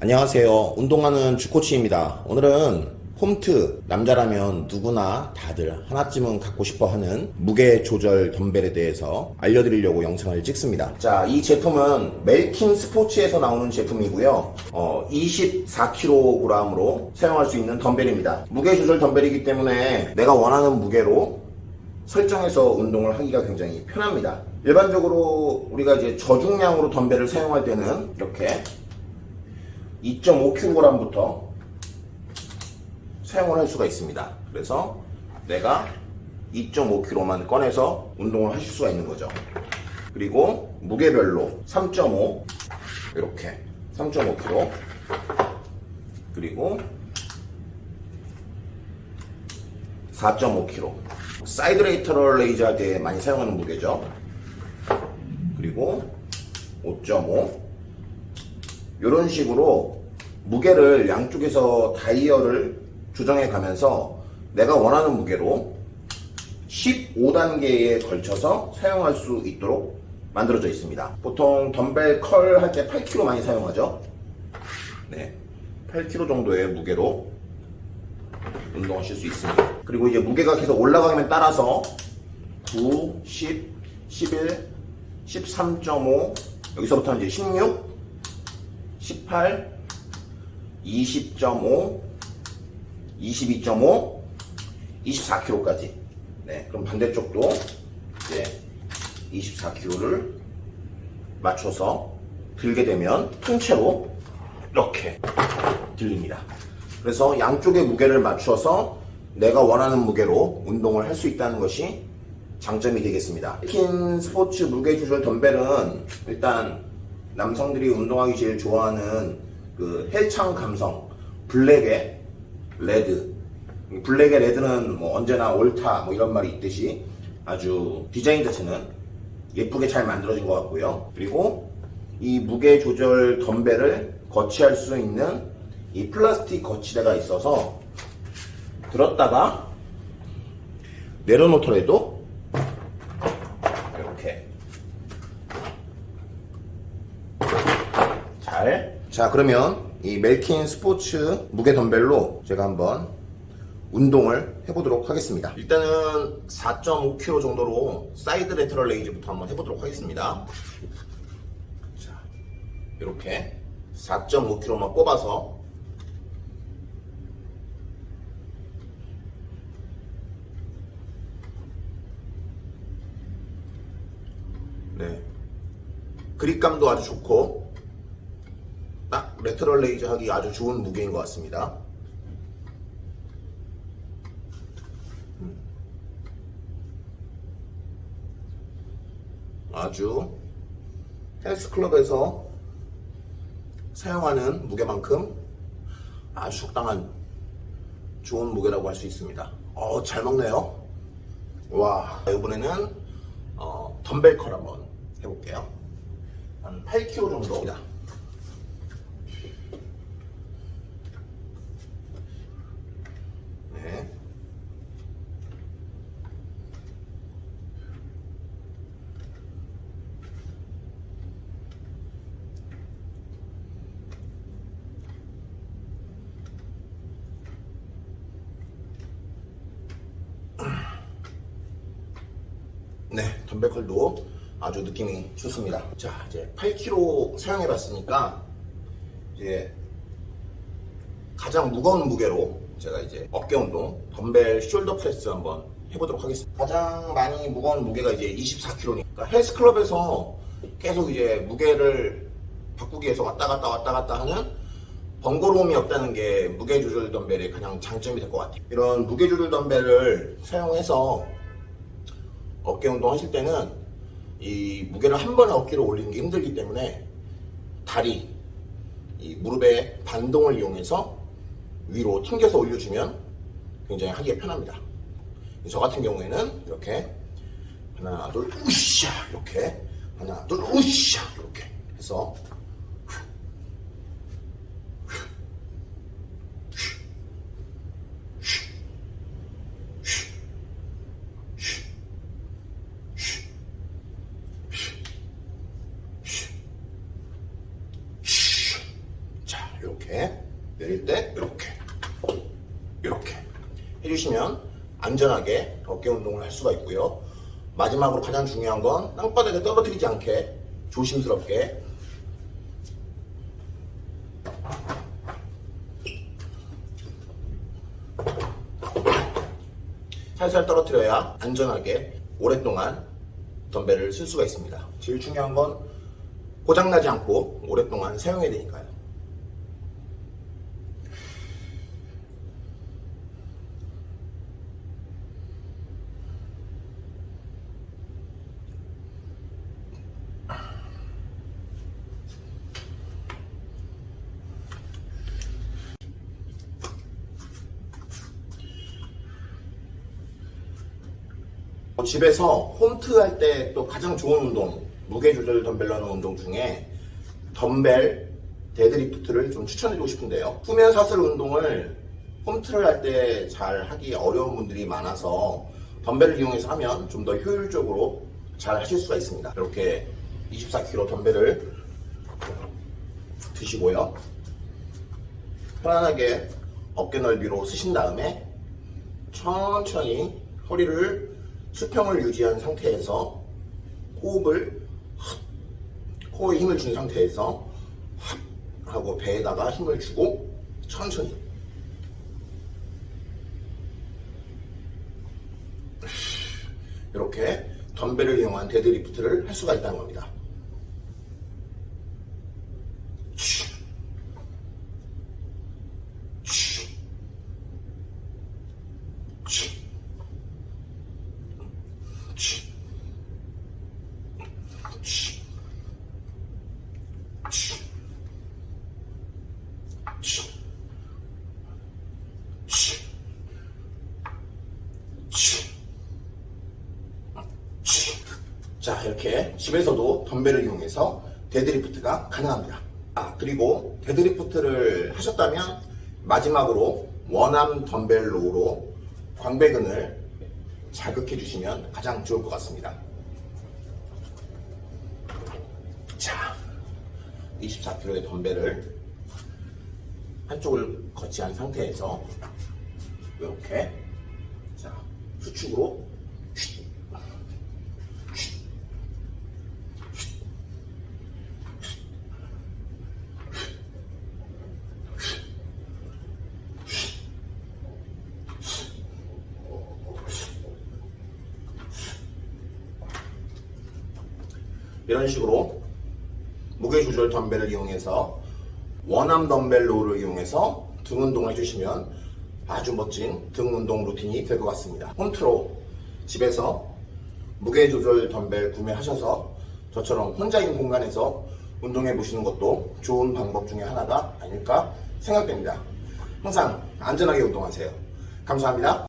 안녕하세요. 운동하는 주코치입니다. 오늘은 홈트 남자라면 누구나 다들 하나쯤은 갖고 싶어 하는 무게 조절 덤벨에 대해서 알려드리려고 영상을 찍습니다. 자, 이 제품은 멜킨 스포츠에서 나오는 제품이고요. 어, 24kg으로 사용할 수 있는 덤벨입니다. 무게 조절 덤벨이기 때문에 내가 원하는 무게로 설정해서 운동을 하기가 굉장히 편합니다. 일반적으로 우리가 이제 저중량으로 덤벨을 사용할 때는 이렇게 2.5kg부터 사용을 할 수가 있습니다. 그래서 내가 2.5kg만 꺼내서 운동을 하실 수가 있는 거죠. 그리고 무게별로 3.5 이렇게 3.5kg 그리고 4.5kg 사이드 레이터럴 레이저 할때 많이 사용하는 무게죠. 그리고 5.5 이런 식으로 무게를 양쪽에서 다이얼을 조정해 가면서 내가 원하는 무게로 15단계에 걸쳐서 사용할 수 있도록 만들어져 있습니다. 보통 덤벨 컬 할 때 8kg 많이 사용하죠. 네. 8kg 정도의 무게로 운동하실 수 있습니다. 그리고 이제 무게가 계속 올라가면 따라서 9, 10, 11, 13.5 여기서부터 이제 16, 18, 20.5, 22.5, 24kg까지. 네, 그럼 반대쪽도 이제 24kg를 맞춰서 들게 되면 통째로 이렇게 들립니다. 그래서 양쪽의 무게를 맞춰서 내가 원하는 무게로 운동을 할 수 있다는 것이 장점이 되겠습니다. 킨 스포츠 무게 조절 덤벨은 일단 남성들이 운동하기 제일 좋아하는 그 헬창 감성 블랙의 레드. 블랙의 레드는 뭐 언제나 옳다 뭐 이런 말이 있듯이 아주 디자인 자체는 예쁘게 잘 만들어진 것 같고요. 그리고 이 무게 조절 덤벨을 거치할 수 있는 이 플라스틱 거치대가 있어서 들었다가 내려놓더라도 이렇게 잘. 자, 그러면 이 멜킨 스포츠 무게 덤벨로 제가 한번 운동을 해보도록 하겠습니다. 일단은 4.5kg 정도로 사이드 레터럴 레이즈부터 한번 해보도록 하겠습니다. 자, 이렇게 4.5kg만 꼽아서 네. 그립감도 아주 좋고 딱 레터럴 레이저 하기 아주 좋은 무게인 것 같습니다. 음. 아주 헬스클럽에서 사용하는 무게만큼 아주 적당한 좋은 무게라고 할 수 있습니다. 어, 잘 먹네요. 와, 이번에는 어, 덤벨 컬 한번 해볼게요. 한 8kg 정도입니다. 네. 네, 덤벨컬도 아주 느낌이 좋습니다. 자, 이제 8kg 사용해 봤으니까 이제 가장 무거운 무게로 제가 이제 어깨 운동, 덤벨 숄더 프레스 한번 해보도록 하겠습니다. 가장 많이 무거운 무게가 이제 24kg니까 헬스클럽에서 계속 이제 무게를 바꾸기 위해서 왔다 갔다 왔다 갔다 하는 번거로움이 없다는 게 무게 조절 덤벨의 가장 장점이 될 것 같아요. 이런 무게 조절 덤벨을 사용해서 어깨 운동 하실 때는 이 무게를 한 번에 어깨로 올리는 게 힘들기 때문에 다리, 이 무릎의 반동을 이용해서 위로 튕겨서 올려주면 굉장히 하기가 편합니다. 저 같은 경우에는 이렇게 하나, 둘, 우샤! 이렇게 하나, 둘, 우샤! 이렇게 해서 자, 이렇게. 내릴 때 이렇게 해주시면 안전하게 어깨 운동을 할 수가 있고요. 마지막으로 가장 중요한 건 땅바닥에 떨어뜨리지 않게 조심스럽게 살살 떨어뜨려야 안전하게 오랫동안 덤벨을 쓸 수가 있습니다. 제일 중요한 건 고장나지 않고 오랫동안 사용해야 되니까요. 집에서 홈트 할 때 또 가장 좋은 운동, 무게 조절 덤벨로 하는 운동 중에 덤벨 데드리프트를 좀 추천해주고 싶은데요. 후면 사슬 운동을 홈트를 할 때 잘 하기 어려운 분들이 많아서 덤벨을 이용해서 하면 좀 더 효율적으로 잘 하실 수가 있습니다. 이렇게 24kg 덤벨을 드시고요. 편안하게 어깨 넓이로 쓰신 다음에 천천히 허리를 수평을 유지한 상태에서 호흡을 흡, 코에 힘을 준 상태에서 흡 하고 배에다가 힘을 주고 천천히 이렇게 덤벨을 이용한 데드리프트를 할 수가 있다는 겁니다. 자, 이렇게 집에서도 덤벨을 이용해서 데드리프트가 가능합니다. 아, 그리고 데드리프트를 하셨다면 마지막으로 원암 덤벨 로우로 광배근을 자극해 주시면 가장 좋을 것 같습니다. 자, 24kg의 덤벨을 한쪽을 거치한 상태에서 이렇게 자 수축으로 이런 식으로 무게 조절 덤벨을 이용해서 원암 덤벨 로우를 이용해서 등 운동을 해주시면 아주 멋진 등 운동 루틴이 될 것 같습니다. 홈트로 집에서 무게 조절 덤벨 구매하셔서 저처럼 혼자 있는 공간에서 운동해 보시는 것도 좋은 방법 중에 하나가 아닐까 생각됩니다. 항상 안전하게 운동하세요. 감사합니다.